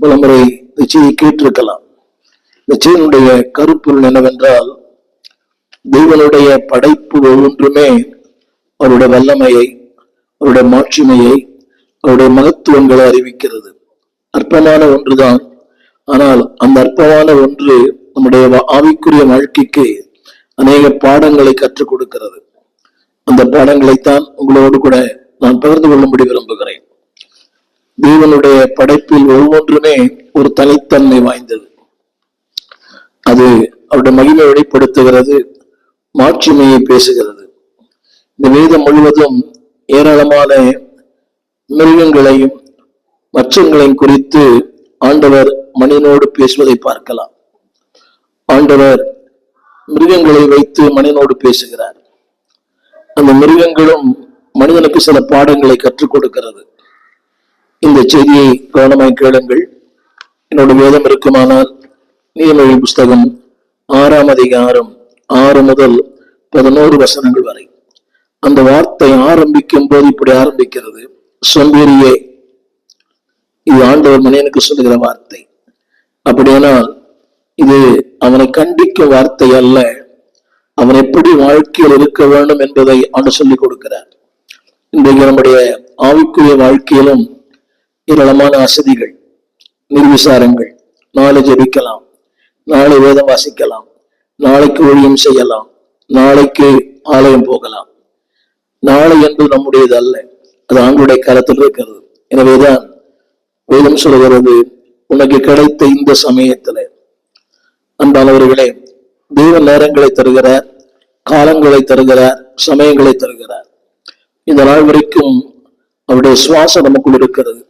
பலமுறை இந்த செய்தியை கேட்டிருக்கலாம். இந்த செய்தியினுடைய கருப்பொருள் என்னவென்றால் தெய்வனுடைய படைப்பு ஒவ்வொன்றுமே அவருடைய வல்லமையை அவருடைய மாட்சிமையை அவருடைய மகத்துவங்களை அறிவிக்கிறது. அற்பமான ஒன்றுதான். ஆனால் அந்த அற்பமான ஒன்று நம்முடைய வா- ஆவிக்குரிய வாழ்க்கைக்கு அநேக பாடங்களை கற்றுக் கொடுக்கிறது. அந்த பாடங்களைத்தான் உங்களோடு கூட நான் பகிர்ந்து கொள்ளும்படி விரும்புகிறேன். தேவனுடைய படைப்பில் ஒவ்வொன்றுமே ஒரு தனித்தன்மை வாய்ந்தது. அது அவருடைய மகிமை வெளிப்படுத்துகிறது மாட்சிமையை பேசுகிறது. இந்த வேதம் முழுவதும் ஏராளமான மிருகங்களையும் மச்சங்களையும் குறித்து ஆண்டவர் மனிதனோடு பேசுவதை பார்க்கலாம். ஆண்டவர் மிருகங்களை வைத்து மனிதனோடு பேசுகிறார். அந்த மிருகங்களும் மனிதனுக்கு சில பாடங்களை கற்றுக் கொடுக்கிறது. இந்த செய்தியை கவனமாய் கேளுங்கள். என்னோட வேதம் இருக்குமானால் நீர்மொழி புஸ்தகம் ஆறாம் அதிகாரம் ஆறு முதல் பதினோரு வசனங்கள் வரை. அந்த வார்த்தை ஆரம்பிக்கும் போது இப்படி ஆரம்பிக்கிறது. சொம்பேறியே இது ஆண்டவர் மனிதனுக்கு சொல்லுகிற வார்த்தை. அப்படியானால் இது அவனை கண்டிக்கும் வார்த்தை அல்ல. அவன் எப்படி வாழ்க்கையில் இருக்க வேண்டும் என்பதை ஆண்டு சொல்லிக் கொடுக்கிறார். இன்றைக்கு நம்முடைய ஆவிக்குரிய வாழ்க்கையிலும் ஏராளமான வசதிகள். நிர்விசாரங்கள். நாளை ஜெபிக்கலாம். நாளை வேதம் வாசிக்கலாம். நாளைக்கு ஒழியம் செய்யலாம். நாளைக்கு ஆலயம் போகலாம். நாளை என்று நம்முடையது அல்ல. அது ஆண்டுடைய கரத்தில் இருக்கிறது. எனவேதான் வேதம் சொல்கிறது உனக்கு கிடைத்த இந்த சமயத்துல அன்பானவர்களே தெய்வ நேரங்களை தருகிறார் காலங்களை தருகிறார் சமயங்களை தருகிறார். இந்த நாள் வரைக்கும் அவருடைய சுவாசம் நமக்குள் இருக்கிறது.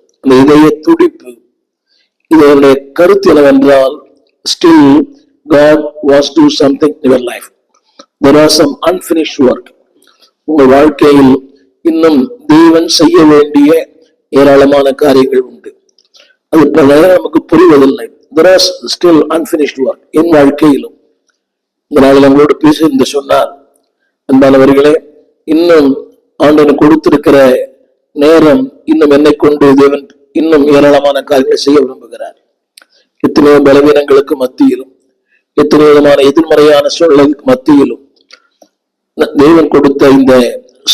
இதனுடைய கருத்து என்னவென்றால் still God was to something your life there are some unfinished work உங்கள் வாழ்க்கையில் இன்னும் தேவன் செய்ய வேண்டிய ஏராளமான காரியங்கள் உண்டு. அது பல நமக்கு புரிவதில்லை. There are still unfinished work என் வாழ்க்கையிலும். இந்த நாளில் உங்களோடு பேசி என்று சொன்னார் அன்பானவர்களே இன்னும் ஆண்டவன் கொடுத்திருக்கிற நேரம் இன்னும் என்னை கொண்டு தேவன் இன்னும் ஏராளமான காரியங்களை செய்ய விரும்புகிறார். எத்தனையோ பலவீனங்களுக்கு மத்தியிலும் எத்தனையோ விதமான எதிர்மறையான சூழலுக்கு மத்தியிலும் ந- தேவன் கொடுத்த இந்த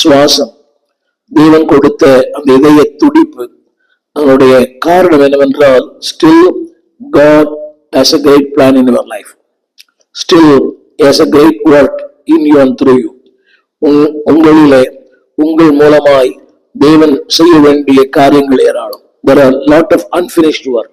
சுவாசம் தேவன் கொடுத்த அந்த இதய துடிப்பு அதனுடைய காரணம் என்னவென்றால் still God has a great plan in your life still has a great work in you and through you உங்- உங்களிலே உங்கள் மூலமாய் தேவன் செய்ய வேண்டிய காரியங்கள் ஏராளம். There are a lot of unfinished work